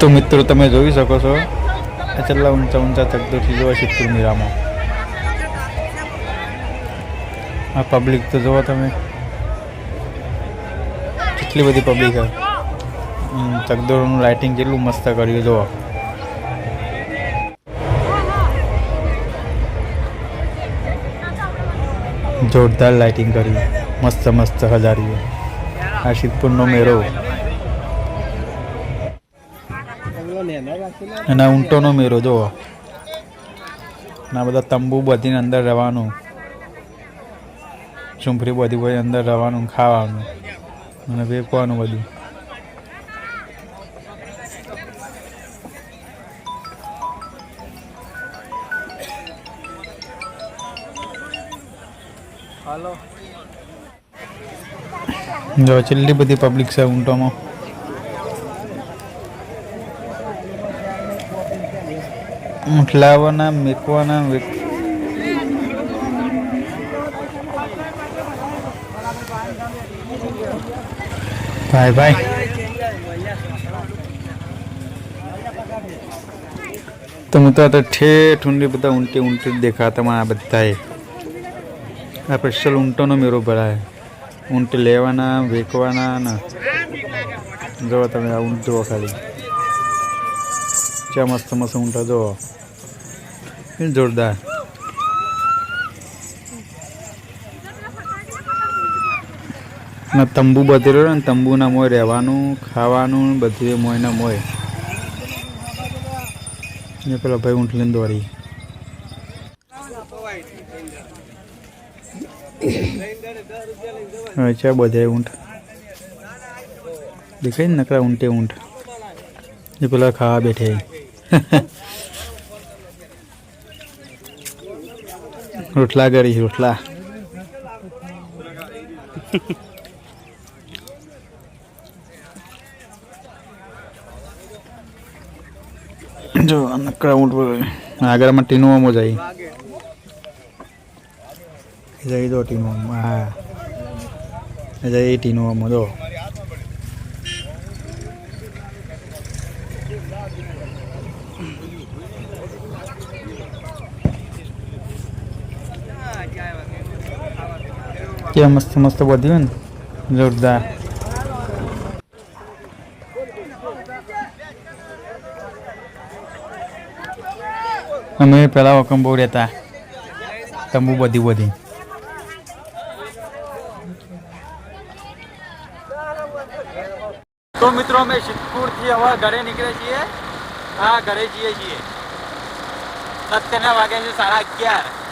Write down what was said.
તો મિત્રો, તમે જોઈ શકો છો. કેટલા ઊંચા ઊંચા ચકદોરથી જોવા સિત્તુર મીરામાં. આ પબ્લિક તો જોવો તમે. કેટલી બધી પબ્લિક છે. ચકદોરનું લાઇટિંગ કેટલું મસ્ત કર્યું, જોવો. જોરદાર લાઇટિંગ કરી મસ્ત મસ્ત હજારી આ સિદ્ધપુરનો મેળો. અને ઊંટોનો મેળો જો ના બધા તંબુ બધીને અંદર રહેવાનું. ચૂંફરી બધી બધી અંદર રહેવાનું, ખાવાનું અને વેપવાનું બધું. જો, છેલ્લી બધી પબ્લિક છે ઊંટોમાં. લાવવાના મેકવાના ભાઈ ભાઈ. તો હું તો ઠેઠ ઊંડી બધા ઊંટી ઊંટી દેખાતા મને આ બધાએ. આ સ્પેશિયલ ઊંટોનો મેરો ભરાય. ઊંટ લેવાના, વેકવાના જોવા તમે આ ઊંટ જુઓ ખાલી. ચા મસ્ત મસ્ત ઊંટા એ જોરદાર તંબુ બધેલો ને તંબુના મોય રહેવાનું ખાવાનું બધું મોયના મોય ને પેલો ભાઈ ઊંટ લઈને દોડી અચ્છા બધા ઊંટ દેખાય ને નકરા ઊંટે ઊંટ એ પેલા ખાવા બેઠે રોટલા કરી રોટલા જો આ નકરા ઊંટ બોલે આગળમાં ટીનુમાં જાય જઈ દો ટીનું હા. જઈ ટીનુમાં દો ત્યાં મસ્ત મસ્ત બધી હોય ને જોરદાર અમે પેલા વખમ બહુ રહેતા તંબુ બધી બધી તો મિત્રો અમે સિદ્ધપુરથી હવે ઘરે નીકળે છીએ હા ઘરે જઈએ છીએ અત્યારના વાગે છે સાડા અગિયાર